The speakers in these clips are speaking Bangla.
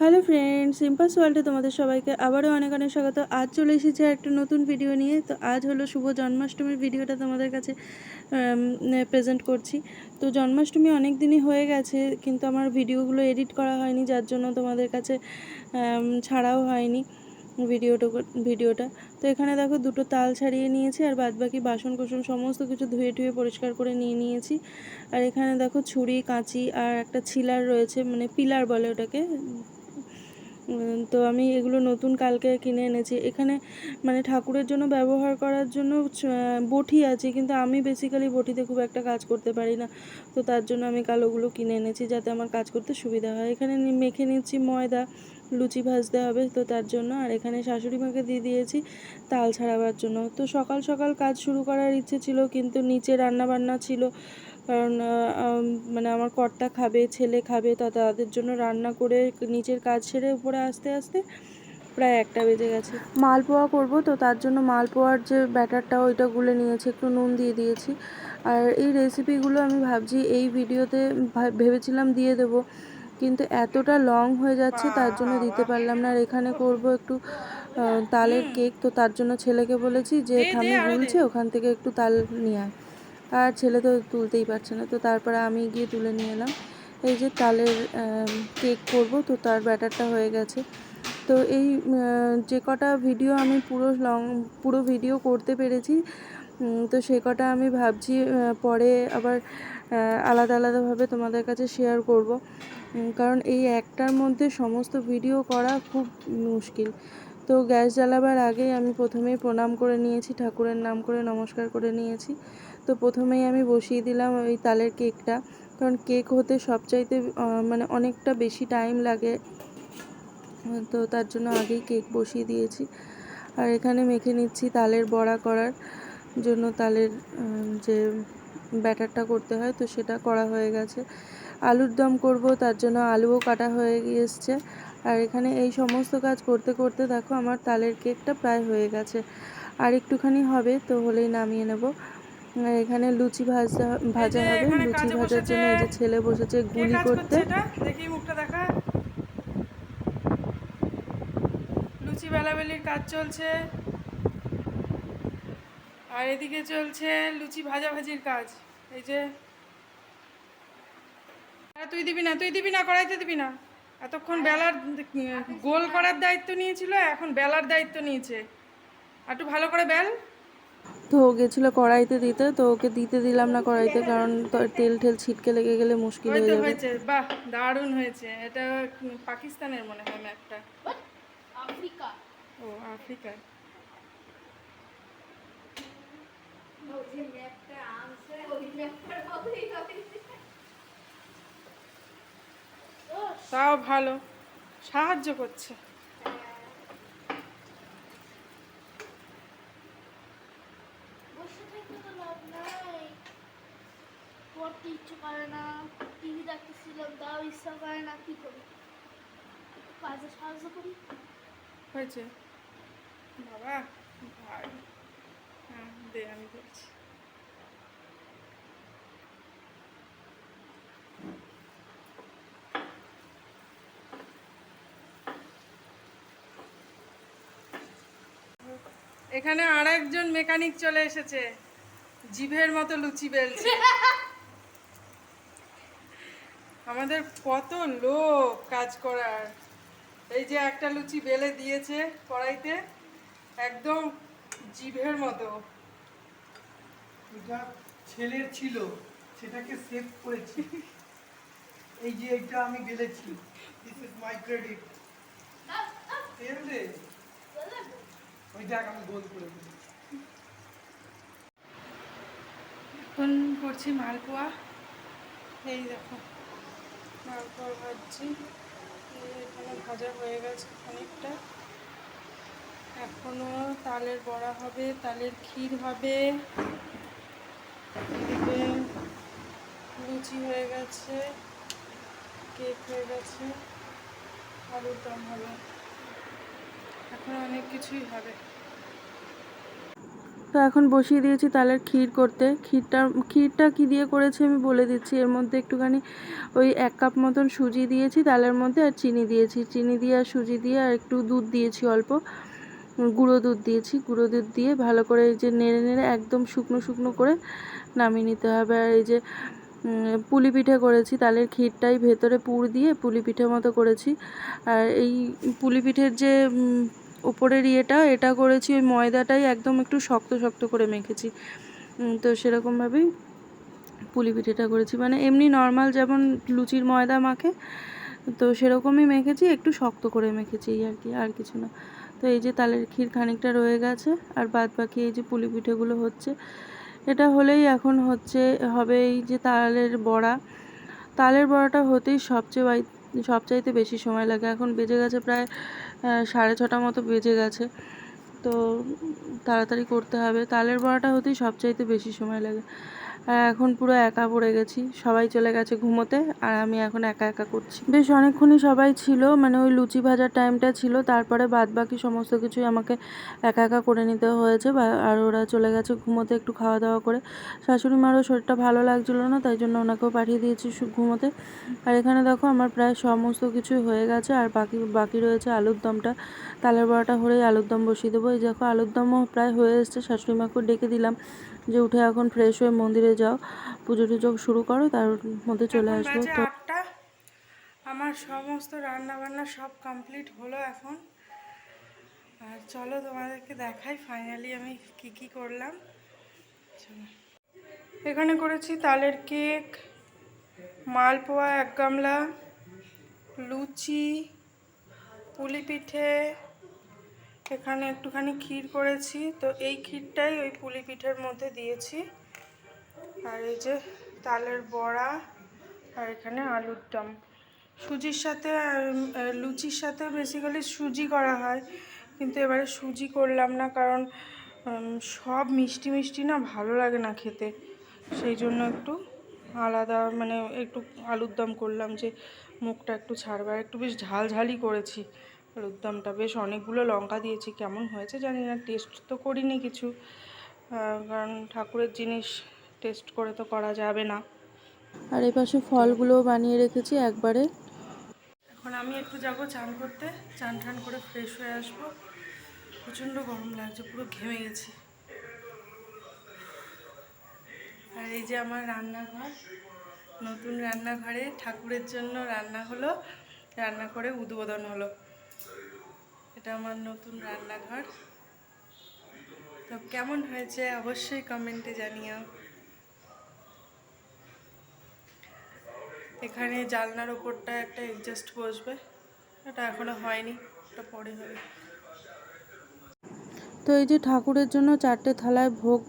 হ্যালো ফ্রেন্ডস সিম্পাস ওয়ার্ল্ডে তোমাদের সবাইকে আবারও অনেক অনেক স্বাগত। আজ চলে এসেছে একটা নতুন ভিডিও নিয়ে। তো আজ হলো শুভ জন্মাষ্টমীর ভিডিওটা তোমাদের কাছে প্রেজেন্ট করছি। তো জন্মাষ্টমী অনেক দিনই হয়ে গেছে, কিন্তু আমার ভিডিওগুলো এডিট করা হয়নি, যার জন্য তোমাদের কাছে ছাড়াও হয়নি ভিডিওটা ভিডিওটা তো এখানে দেখো দুটো তাল ছাড়িয়ে নিয়েছি, আর বাদ বাকি বাসন কোসন সমস্ত কিছু ধুয়ে টুয়ে পরিষ্কার করে নিয়ে নিয়েছি। আর এখানে দেখো ছুরি, কাঁচি, আর একটা ছিলার রয়েছে মানে পিলার বলে ওটাকে তো আমি এগুলো নতুন কালকে কিনে এনেছি। এখানে মানে ঠাকুরের জন্য ব্যবহার করার জন্য বটি আছে, কিন্তু আমি বেসিক্যালি বটিতে খুব একটা কাজ করতে পারি না। তো তার জন্য আমি কালোগুলো কিনে এনেছি যাতে আমার কাজ করতে সুবিধা হয়। এখানে মেখে নিচ্ছি ময়দা, লুচি ভাজতে হবে, তো তার জন্য। আর এখানে শাশুড়ি মাকে দিয়ে দিয়েছি তাল ছাড়াবার জন্য। তো সকাল সকাল কাজ শুরু করার ইচ্ছে ছিল, কিন্তু নিচে রান্না বান্না ছিল। কারণ মানে আমার কর্তা খাবে ছেলে খাবে তা তাদের জন্য রান্না করে নিচের কাজ সেরে উপরে আসতে আসতে প্রায় একটা বেজে গেছে। মালপোয়া করব তো তার জন্য মালপোয়ার যে ব্যাটারটা ওইটা গুলে নিয়েছি একটু নুন দিয়ে দিয়েছি। আর এই রেসিপিগুলো আমি ভাবছি এই ভিডিওতে ভা- ভেবেছিলাম দিয়ে দেবো কিন্তু এতটা লং হয়ে যাচ্ছে তার জন্য দিতে পারলাম না। আর এখানে করব একটু তালের কেক তো তার জন্য ছেলেকে বলেছি যে থামে গুলছে ওখান থেকে একটু তাল নিয়ে আয়। আর ছেলে তো তুলতেই পারছে না, তো তারপরে আমি গিয়ে তুলে নিয়ে এলাম। এই যে তালের কেক করব, তো তার ব্যাটারটা হয়ে গেছে। তো এই যে কটা ভিডিও আমি পুরো লং, পুরো ভিডিও করতে পেরেছি তো সে কটা আমি ভাবছি পরে আবার আলাদা আলাদাভাবে তোমাদের কাছে শেয়ার করব। কারণ এই একটার মধ্যে সমস্ত ভিডিও করা খুব মুশকিল। তো গ্যাস জ্বালাবার আগেই আমি প্রথমেই প্রণাম করে নিয়েছি, ঠাকুরের নাম করে নমস্কার করে নিয়েছি। তো প্রথমেই আমি বসিয়ে দিলাম ওই তালের কেকটা। কারণ কেক হতে সবচাইতে মানে অনেকটা বেশি টাইম লাগে। তো তার জন্য আগেই কেক বসিয়ে দিয়েছি। আর এখানে মেখে নিচ্ছি তালের বড়া করার জন্য তালের যে ব্যাটারটা করতে হয়, তো সেটা করা হয়ে গেছে। আলুর দম করব, তার জন্য আলুও কাটা হয়ে এসছে আর এখানে এই সমস্ত কাজ করতে করতে দেখো আমার তালের কেকটা প্রায় হয়ে গেছে। আর একটুখানি হবে, তো হলেই নামিয়ে নেব। এখানে লুচি ভাজা ভাজা হবে। লুচি ভাজার জন্য এই যে। ছেলে বসেছে গুলি কাজ করতে। দেখি মুখটা দেখা। লুচি বেলাবেলির কাজ চলছে। আর এদিকে চলছে লুচি ভাজাভাজির কাজ। এই যে। তুই দিবি না তুই দিবি না করাইতে দিবি না। এতক্ষণ বেলার গোল করার দায়িত্ব নিয়েছিল এখন বেলার দায়িত্ব নিয়েছে। আর একটু ভালো করে বেল। তো ও গেছিল কড়াইতে দিতে তো ওকে দিতে দিলাম না কড়াইতে কারণ তেল ঠেল ছিটকে লেগে গেলে মুশকিল হয়ে যাবে। হয়েছে বাহ দারুণ হয়েছে। এটা পাকিস্তানের মনে হয় ম্যাপটা। আফ্রিকা। ও ও তাও ভালো। সাহায্য করছে বসে থাকতে তো লাভ নাই পড়তে ইচ্ছে করে না টিভি দেখতেছিলাম তাও না কি করি? কাজে সাহায্য করি। হয়েছে? বাবা ভাই। হ্যাঁ দে আমি করছি। এখানে আর একজন মেকানিক চলে এসেছে। জিভের মতো লুচি বেলছে। আমাদের কত লোক কাজ করার। এই যে একটা লুচি বেলে দিয়েছে কড়াইতে একদম জিভের মতো। এটা ছেলের ছিল সেটাকে সেভ করেছি। এই যে এটা আমি বেলেছি। দিস ইজ মাই ক্রেডিট তেল দে। ওই দেখ আমি গোল করে এখন করছি মালপোয়া। এই দেখো। মালপোয়া ভাজছি এখানে ভাজা হয়ে গেছে খানিকটা। এখনও তালের বড়া হবে, তালের ক্ষীর হবে লুচি হয়ে গেছে, কেক হয়ে গেছে আলুর দম হবে। এখন অনেক কিছুই হবে। তো এখন বসিয়ে দিয়েছি তালের ক্ষীর করতে। ক্ষীরটা ক্ষীরটা কী দিয়ে করেছি আমি বলে দিচ্ছি। এর মধ্যে একটুখানি ওই এক কাপ মতন সুজি দিয়েছি তালের মধ্যে আর চিনি দিয়েছি। চিনি দিয়ে আর সুজি দিয়ে আর একটু দুধ দিয়েছি অল্প। গুঁড়ো দুধ দিয়েছি। গুঁড়ো দুধ দিয়ে ভালো করে এই যে নেড়ে নেড়ে একদম শুকনো শুকনো করে নামিয়ে নিতে হবে। আর এই যে পুলি পিঠে করেছি তালের ক্ষীরটাই ভেতরে পুর দিয়ে পুলি পিঠে মতো করেছি। আর এই পুলি পিঠের যে উম, ওপরের ইয়েটা এটা করেছি ওই ময়দাটাই একদম একটু শক্ত শক্ত করে মেখেছি। তো সেরকমভাবেই পুলি পিঠেটা করেছি। মানে এমনি নর্মাল যেমন লুচির ময়দা মাখে তো সেরকমই মেখেছি একটু শক্ত করে মেখেছি এই আর কি আর কিছু না। তো এই যে তালের ক্ষীর খানিকটা রয়ে গেছে আর বাদ বাকি এই যে পুলি পিঠেগুলো হচ্ছে এটা হলেই এখন হচ্ছে হবে এই যে তালের বড়া। তালের বড়াটা হতেই সবচেয়ে সবচাইতে বেশি সময় লাগে। এখন বেজে গেছে প্রায় সাড়ে ছটা মতো বেজে গেছে। তো তাড়াতাড়ি করতে হবে। তালের বড়াটা হতেই সবচাইতে বেশি সময় লাগে। এখন পুরো একা পড়ে গেছি। সবাই চলে গেছে ঘুমোতে আর আমি এখন একা একা করছি। বেশ অনেকক্ষণই সবাই ছিল মানে ওই লুচি ভাজার টাইমটা ছিল। তারপরে বাদ বাকি সমস্ত কিছুই আমাকে একা একা করে নিতে হয়েছে আর ওরা চলে গেছে ঘুমোতে একটু খাওয়া দাওয়া করে। শাশুড়ি মারও শরীরটা ভালো লাগছিল না, তাই জন্য ওনাকেও পাঠিয়ে দিয়েছি ঘুমোতে। আর এখানে দেখো আমার প্রায় সমস্ত কিছুই হয়ে গেছে আর বাকি বাকি রয়েছে আলুর দমটা। তালের বড়াটা হলেই আলুর দম বসিয়ে দেবো। এই দেখো আলুর দমও প্রায় হয়ে এসছে, শাশুড়ি মাকেও ডেকে দিলাম। যে উঠে এখন ফ্রেশ হয়ে মন্দিরে যাও পুজো টুজো শুরু করো তার মধ্যে চলে আসব। তো আমার সমস্ত রান্না বান্না সব কমপ্লিট হলো এখন। আর চলো তোমাদেরকে দেখাই ফাইনালি আমি কি কি করলাম। চলো। এখানে করেছি তালের কেক মালপোয়া এক গামলা লুচি পুলি পিঠে এখানে একটুখানি ক্ষীর করেছি। তো এই ক্ষীরটাই ওই পুলি পিঠের মধ্যে দিয়েছি। আর এই যে তালের বড়া আর এখানে আলুর দম। সুজির সাথে লুচির সাথে বেসিক্যালি সুজি করা হয়। কিন্তু এবারে সুজি করলাম না কারণ সব মিষ্টি মিষ্টি না ভালো লাগে না খেতে। সেই জন্য একটু আলাদা মানে একটু আলুর দম করলাম যে মুখটা একটু ছাড়বে আর একটু বেশ ঝাল ঝালই করেছি। আলুর দমটা বেশ অনেকগুলো লঙ্কা দিয়েছি কেমন হয়েছে জানি না টেস্ট তো করিনি কিছু। কারণ ঠাকুরের জিনিস টেস্ট করে তো করা যাবে না। আর এই পাশে ফলগুলোও বানিয়ে রেখেছি একবারে। এখন আমি একটু যাব চান করতে চান টান করে ফ্রেশ হয়ে আসব। প্রচণ্ড গরম লাগছে পুরো ঘেমে গেছি। আর এই যে আমার রান্নাঘর নতুন রান্নাঘরে ঠাকুরের জন্য রান্না হলো রান্না করে উদ্বোধন হলো। এটা আমার নতুন রান্নাঘর। তো কেমন হয়েছে? অবশ্যই কমেন্টে জানিও। এখানে জানলার ওপরটা একটা এডজাস্ট বসবে। এটা এখনও হয়নি এটা পরে হবে। তো এই যে ঠাকুরের জন্য চারটে থালায় ভোগ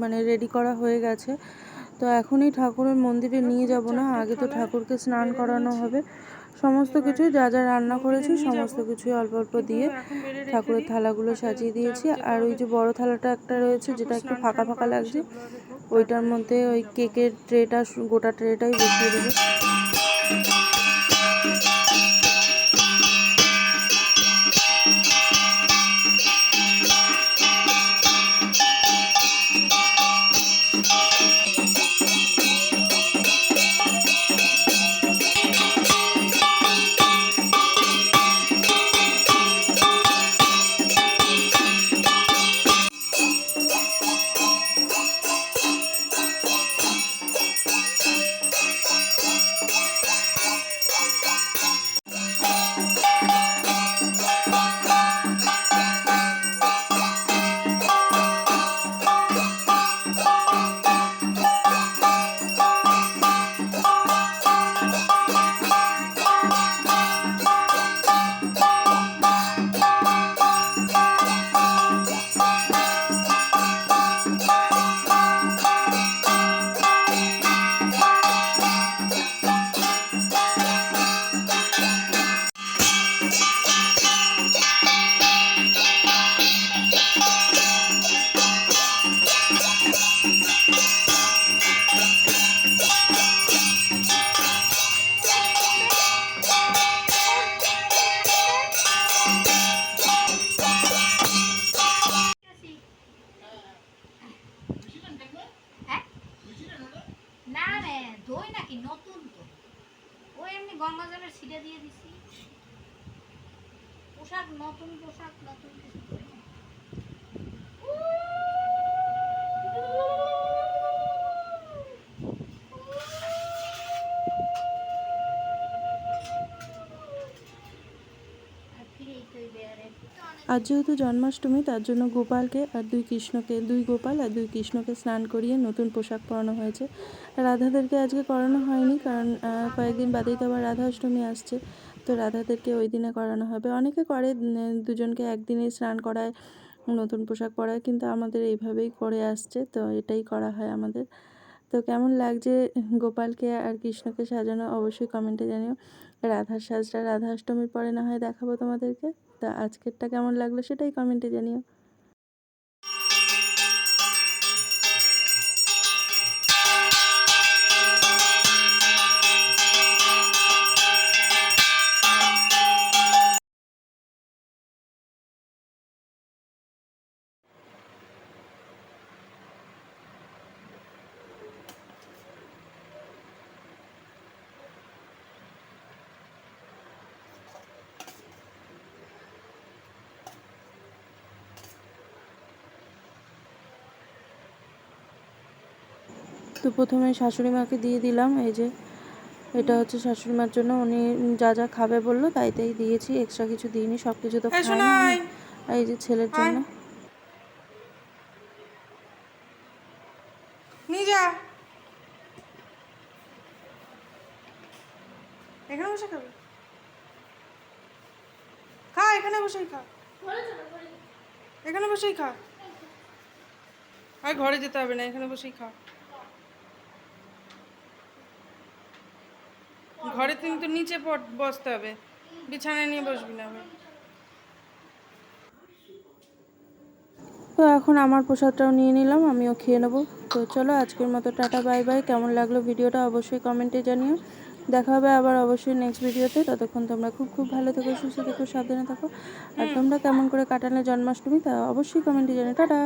মানে রেডি করা হয়ে গেছে। তো এখনই ঠাকুরের মন্দিরে নিয়ে যাব না আগে তো ঠাকুরকে স্নান করানো হবে। সমস্ত কিছু যা যা রান্না করেছি সমস্ত কিছুই অল্প অল্প দিয়ে ঠাকুরের থালাগুলো সাজিয়ে দিয়েছি আর ওই যে বড় থালাটা একটা রয়েছে যেটা একটু ফাঁকা ফাঁকা লাগছে। ওইটার মধ্যে ওই কেকের ট্রেটা গোটা ট্রেটাই বসিয়ে দেবো নতুন পোশাক, নতুন আর যেহেতু জন্মাষ্টমী, তার জন্য গোপালকে আর দুই কৃষ্ণকে, দুই গোপাল আর দুই কৃষ্ণকে স্নান করিয়ে নতুন পোশাক পরানো হয়েছে। রাধাদেরকে আজকে করানো হয়নি কারণ কয়েকদিন বাদেই তো আবার রাধা অষ্টমী আসছে। তো রাধাদেরকে ওই দিনে করানো হবে। অনেকে করে দুজনকে একদিনে স্নান করায়, নতুন পোশাক পরায়, কিন্তু আমাদের এইভাবেই করে আসছে, তো এটাই করা হয় আমাদের। তো কেমন লাগছে গোপালকে আর কৃষ্ণকে সাজানো, অবশ্যই কমেন্টে জানিও। রাধার সাজটা রাধা অষ্টমীর পরে না হয় দেখাবো তোমাদেরকে। তা আজকেরটা কেমন লাগল সেটাই কমেন্টে জানিও। তো প্রথমে শাশুড়ি মাকে দিয়ে দিলাম এই যে এটা হচ্ছে শাশুড়ি মার জন্য। উনি যা যা খাবে বলল তাই তাই দিয়েছি এক্সট্রা কিছু দিইনি সব কিছু তো এই খাই না এই যে ছেলের জন্য। নিয়ে যা। এখানে বসে খাবে। খা এখানে বসেই খা। এখানে বসেই খা। আর ঘরে যেতে হবে না এখানে বসেই খা। ঘরে কিন্তু নিচে বসতে হবে। বিছানায় নিয়ে বসবি না তো এখন আমার প্রসাদটাও নিয়ে নিলাম আমিও খেয়ে নেব। তো চলো আজকের মতো টাটা বাই বাই। কেমন লাগল ভিডিওটা অবশ্যই কমেন্টে জানিও। দেখা হবে আবার অবশ্যই নেক্সট ভিডিওতে। ততক্ষণ তোমরা খুব খুব ভালো থেকো সুস্থ থেকো সাবধানে থাকো। আর তোমরা কেমন করে কাটালে জন্মাষ্টমী তা অবশ্যই কমেন্টে জানিও। টাটা!